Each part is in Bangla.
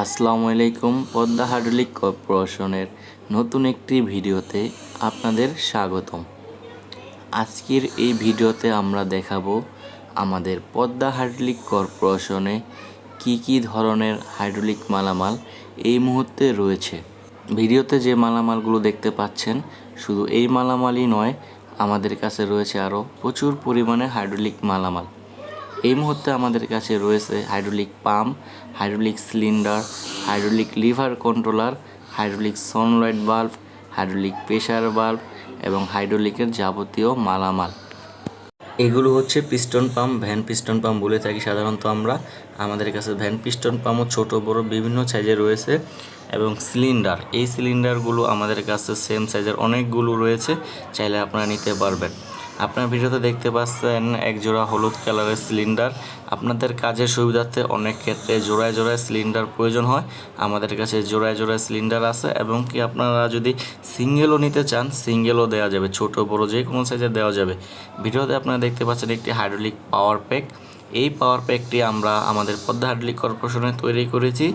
আসসালামু আলাইকুম, পদ্মা হাইড্রোলিক কর্পোরেশনের নতুন একটি ভিডিওতে আপনাদের স্বাগতম। আজকের এই ভিডিওতে আমরা দেখাবো আমাদের পদ্মা হাইড্রোলিক কর্পোরেশনে কি কি ধরনের হাইড্রোলিক মালামাল এই মুহূর্তে রয়েছে। ভিডিওতে যে মালামালগুলো দেখতে পাচ্ছেন, শুধু এই মালামালই নয়, আমাদের কাছে রয়েছে আরও প্রচুর পরিমাণে হাইড্রোলিক মালামাল। এই মুহূর্তে আমাদের কাছে রয়েছে hydraulic pump hydraulic cylinder hydraulic lever controller hydraulic সনলাইট bulb hydraulic pressure bulb এবং হাইড্রোলিকের যাবতীয় মালামাল। এগুলো হচ্ছে piston pump vane piston pump বলে থাকি সাধারণত আমরা। আমাদের কাছে ভ্যান পিস্টন পাম্পও ছোট, বড় বিভিন্ন সাইজে রয়েছে এবং সিলিন্ডার এই সিলিন্ডারগুলো আমাদের কাছে সেম সাইজের অনেকগুলো রয়েছে, চাইলে আপনারা নিতে পারবেন। আপনার ভিডিওতে দেখতে পাচ্ছেন এক জোড়া হলুদ কালারের সিলিন্ডার। আপনাদের কাজের সুবিধার্থে অনেক ক্ষেত্রে জোড়ায় জোড়ায় সিলিন্ডার প্রয়োজন হয়। আমাদের কাছে জোড়ায় জোড়ায় সিলিন্ডার আছে এবং কি আপনারা যদি সিঙ্গেলও নিতে চান, সিঙ্গেলও দেওয়া যাবে। ছোট, বড় যে কোনো সাইজে দেওয়া যাবে। ভিডিওতে আপনারা দেখতে পাচ্ছেন একটি হাইড্রোলিক পাওয়ার প্যাক এই পাওয়ার প্যাকটি আমরা আমাদের পদ্মা হাইড্রোলিক কর্পোরেশনে তৈরি করেছি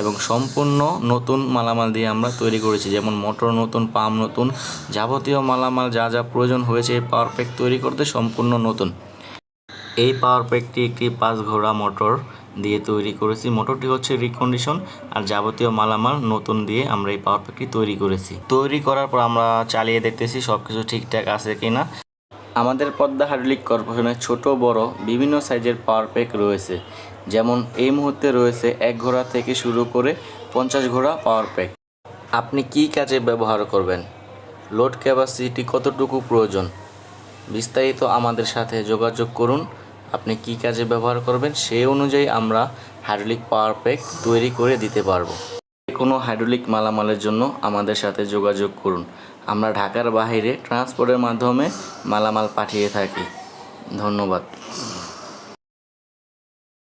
এবং সম্পূর্ণ নতুন মালামাল দিয়ে আমরা তৈরি করেছি। যেমন মোটর নতুন পাম্প নতুন, যাবতীয় মালামাল যা যা প্রয়োজন হয়েছে এই পাওয়ার প্যাক তৈরি করতে সম্পূর্ণ নতুন। এই পাওয়ার প্যাকটি একটি পাঁচ ঘোড়া মোটর দিয়ে তৈরি করেছি। মোটরটি হচ্ছে রিকন্ডিশন আর যাবতীয় মালামাল নতুন দিয়ে আমরা এই পাওয়ার প্যাকটি তৈরি করেছি। তৈরি করার পর আমরা চালিয়ে দেখতেছি সব কিছু ঠিকঠাক আছে কিনা। আমাদের পদ্মা হাইড্রোলিক কর্পোরেশনে ছোট, বড়, বিভিন্ন সাইজের পাওয়ার প্যাক রয়েছে। যেমন এই মুহূর্তে রয়েছে এক ঘোড়া থেকে শুরু করে পঞ্চাশ ঘোড়া পাওয়ার প্যাক আপনি কি কাজে ব্যবহার করবেন? লোড ক্যাপাসিটি কতটুকু প্রয়োজন? বিস্তারিত আমাদের সাথে যোগাযোগ করুন। আপনি কি কাজে ব্যবহার করবেন সেই অনুযায়ী আমরা হাইড্রোলিক পাওয়ার প্যাক তৈরি করে দিতে পারব। কোনো হাইড্রোলিক মালামালের জন্য আমাদের সাথে যোগাযোগ করুন। আমরা ঢাকার বাহিরে ট্রান্সপোর্টের মাধ্যমে মালামাল পাঠিয়ে থাকি। ধন্যবাদ।